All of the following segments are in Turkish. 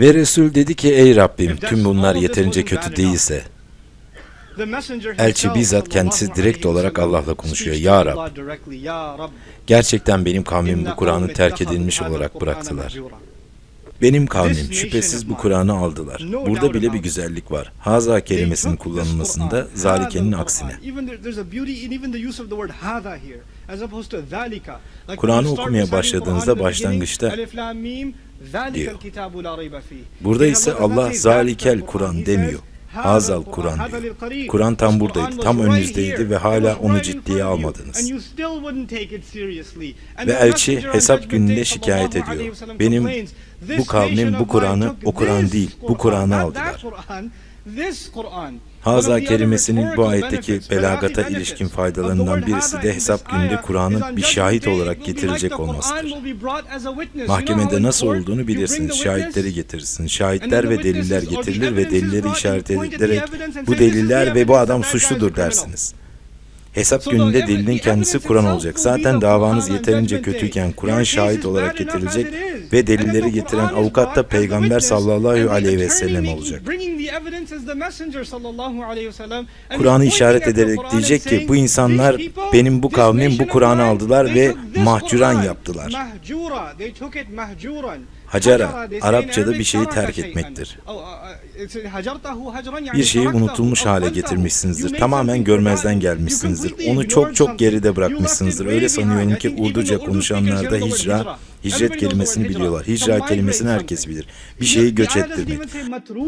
Ve Resul dedi ki ey Rabbim tüm bunlar yeterince kötü değilse Elçi bizzat kendisi direkt olarak Allah'la konuşuyor. Ya Rab. Gerçekten benim kavmim bu Kur'an'ı terk edilmiş olarak bıraktılar. Benim kavmim şüphesiz bu Kur'an'ı aldılar. Burada bile bir güzellik var. Haza kelimesinin kullanılmasında zalikenin aksine. Kur'an'ı okumaya başladığınızda başlangıçta diyor. Burada ise Allah zalikel Kur'an demiyor. Hazal "Hadal Kur'an diyor. lil qarib." Kur'an tam buradaydı, tam önünüzdeydi ve hala onu ciddiye almadınız. Ve elçi hesap gününde şikayet ediyor. Benim bu "This kavmim bu Kur'an'ı o Kur'an değil, bu Kur'an'ı aldılar. Quran, this Quran." Haza kelimesinin bu ayetteki belagata ilişkin faydalarından birisi de hesap gününde Kur'an'ın bir şahit olarak Quran olmasıdır. Mahkemede nasıl olduğunu bilirsiniz. Şahitleri getirirsin. Şahitler ve deliller getirilir ve delilleri işaret and bu say, "This is the deliller ve bu adam suçludur criminal." dersiniz. Hesap gününde delilin kendisi Kur'an olacak. Zaten davanız yeterince kötüyken Kur'an şahit olarak getirilecek. Ve delilleri getiren avukat da Peygamber sallallahu aleyhi ve sellem olacak. Kur'an'ı işaret ederek diyecek ki bu insanlar "These people, benim bu kavmim bu Kur'an'ı aldılar ve mahcuran yaptılar. in Arapçada bir şeyi terk etmektir. Bir şeyi unutulmuş hale getirmişsinizdir. Tamamen görmezden gelmişsinizdir. Onu çok çok geride bırakmışsınızdır. Öyle sanıyorum ki Urduca konuşanlarda hicra. Hicret kelimesini biliyorlar. Hicra kelimesini herkes bilir. Bir şeyi göç ettirmek.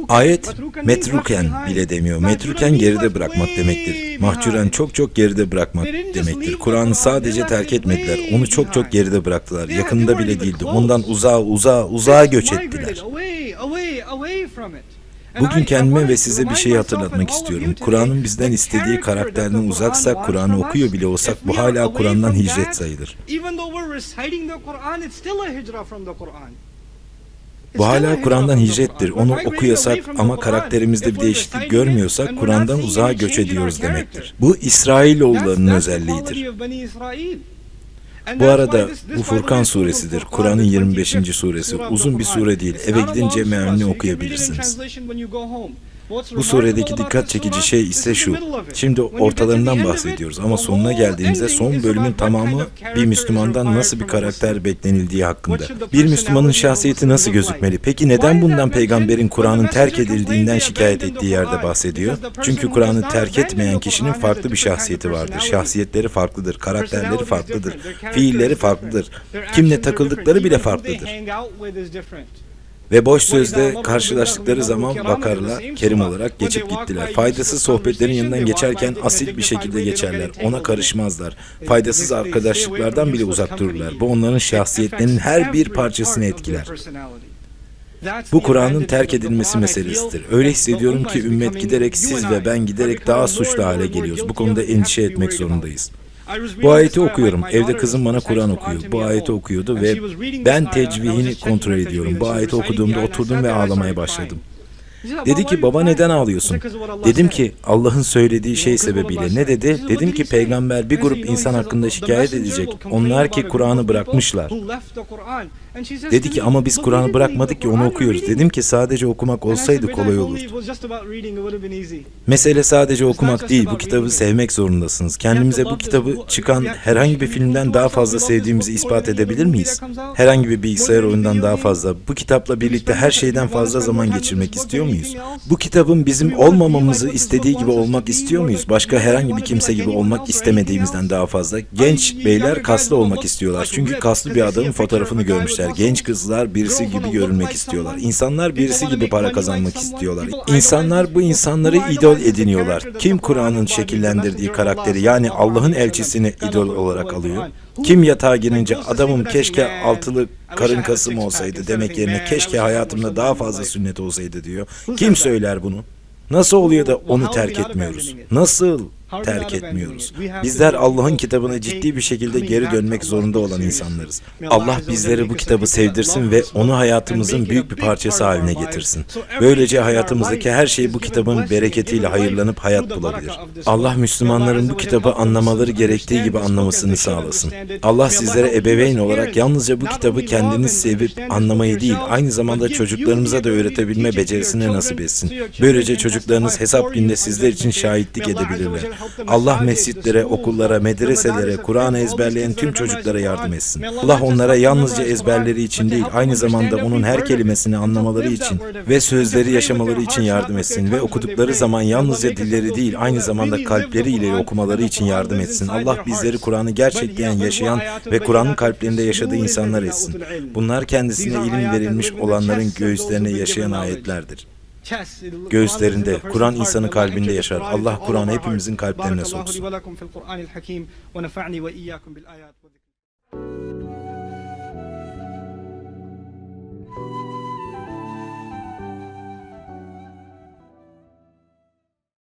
Ayet metruken bile demiyor. Metruken geride bırakmak demektir. Mahcuren çok çok geride bırakmak demektir. Kur'an'ı sadece terk etmediler. Onu çok çok geride bıraktılar. Yakında bile değildi. Ondan uzağa uzağa uzağa göç ettiler. Bugün kendime ve size bir şey hatırlatmak istiyorum. Kur'an'ın bizden istediği karakterden uzaksak, Kur'an'ı okuyor bile olsak bu hala Kur'an'dan hicret sayılır. Bu hala Kur'an'dan hicrettir. Onu okuyasak ama karakterimizde bir değişiklik görmüyorsak Kur'an'dan uzağa göç ediyoruz demektir. Bu İsrailoğullarının özelliğidir. Bu arada bu Furkan suresidir. Kur'an'ın the 25. 25th suresi. Uzun bir sure değil. Eve gidince mealini okuyabilirsiniz. Bu suredeki dikkat çekici şey ise şu. Şimdi ortalarından bahsediyoruz ama sonuna geldiğimizde son bölümün tamamı bir Müslümandan nasıl bir karakter beklenildiği hakkında. Bir Müslümanın şahsiyeti nasıl gözükmeli? Peki neden bundan peygamberin? Kur'an'ın terk edildiğinden şikayet ettiği yerde bahsediyor? Çünkü Kur'an'ı terk etmeyen kişinin farklı bir şahsiyeti vardır. Şahsiyetleri farklıdır, karakterleri farklıdır, fiilleri farklıdır, kimle takıldıkları bile farklıdır. Ve boş sözde karşılaştıkları zaman bakarla kerim olarak geçip gittiler. Faydasız sohbetlerin yanından geçerken asil bir şekilde geçerler. Ona karışmazlar. Faydasız arkadaşlıklardan bile uzak dururlar. Bu onların şahsiyetlerinin her bir parçasını etkiler. Bu Kur'an'ın terk edilmesi meselesidir. Öyle hissediyorum ki ümmet giderek siz ve ben giderek daha suçlu hale geliyoruz. Bu konuda endişe etmek zorundayız. Bu ayeti okuyorum. Evde kızım bana Kur'an okuyor. Bu ayeti okuyordu ve ben tecvihini kontrol ediyorum. Bu ayeti okuduğumda oturdum ve ağlamaya başladım. Dedi ki baba neden ağlıyorsun? Dedim ki Allah'ın söylediği şey sebebiyle. Ne dedi? Dedim ki peygamber bir grup insan hakkında şikayet edecek. Onlar ki Kur'an'ı bırakmışlar. Dedi ki ama biz Kur'an'ı bırakmadık ki onu okuyoruz. Dedim ki sadece okumak olsaydı kolay olurdu. Mesele sadece okumak değil, bu kitabı sevmek zorundasınız. Kendimize bu kitabı çıkan herhangi bir filmden daha fazla sevdiğimizi ispat edebilir miyiz? Herhangi bir bilgisayar oyundan daha fazla, bu kitapla birlikte her şeyden fazla zaman geçirmek istiyor muyuz? Bu kitabın bizim olmamamızı istediği gibi olmak istiyor muyuz? Başka herhangi bir kimse gibi olmak istemediğimizden daha fazla. Genç beyler kaslı olmak istiyorlar. Çünkü kaslı bir adamın fotoğrafını görmüşler. Genç kızlar birisi gibi görünmek istiyorlar. İnsanlar birisi gibi para kazanmak istiyorlar. İnsanlar bu insanları idol ediniyorlar. Kim Kur'an'ın şekillendirdiği karakteri yani Allah'ın elçisini idol olarak alıyor? Kim yatağa girince adamım keşke altılı karın kasım olsaydı demek yerine keşke hayatımda daha fazla sünnet olsaydı diyor. Kim söyler bunu? Nasıl oluyor da onu terk etmiyoruz? Nasıl? Terk etmiyoruz. Bizler Allah'ın kitabına ciddi bir şekilde geri dönmek zorunda olan insanlarız. Allah bizleri bu kitabı sevdirsin ve onu hayatımızın büyük bir parçası haline getirsin. Böylece hayatımızdaki her şey bu kitabın bereketiyle hayırlanıp hayat bulabilir. Allah Müslümanların bu kitabı anlamaları gerektiği gibi anlamasını sağlasın. Allah sizlere ebeveyn olarak yalnızca bu kitabı kendiniz sevip anlamayı değil, aynı zamanda çocuklarımıza da öğretebilme becerisini nasip etsin. Böylece çocuklarınız hesap günde sizler için şahitlik edebilirler. Allah mescitlere, okullara, medreselere, Kur'an'ı ezberleyen tüm çocuklara yardım etsin. Allah onlara yalnızca ezberleri için değil, aynı zamanda onun her kelimesini anlamaları için ve sözleri yaşamaları için yardım etsin ve okudukları zaman yalnızca dilleri değil, aynı zamanda kalpleri ile okumaları için yardım etsin. Allah bizleri Kur'an'ı gerçekten yaşayan ve Kur'an'ın kalplerinde yaşadığı insanlar etsin. Bunlar kendisine ilim verilmiş olanların göğüslerine yaşayan ayetlerdir. Göğüslerinde, Kur'an insanı kalbinde yaşar. Allah Kur'an'ı hepimizin kalplerine soksun.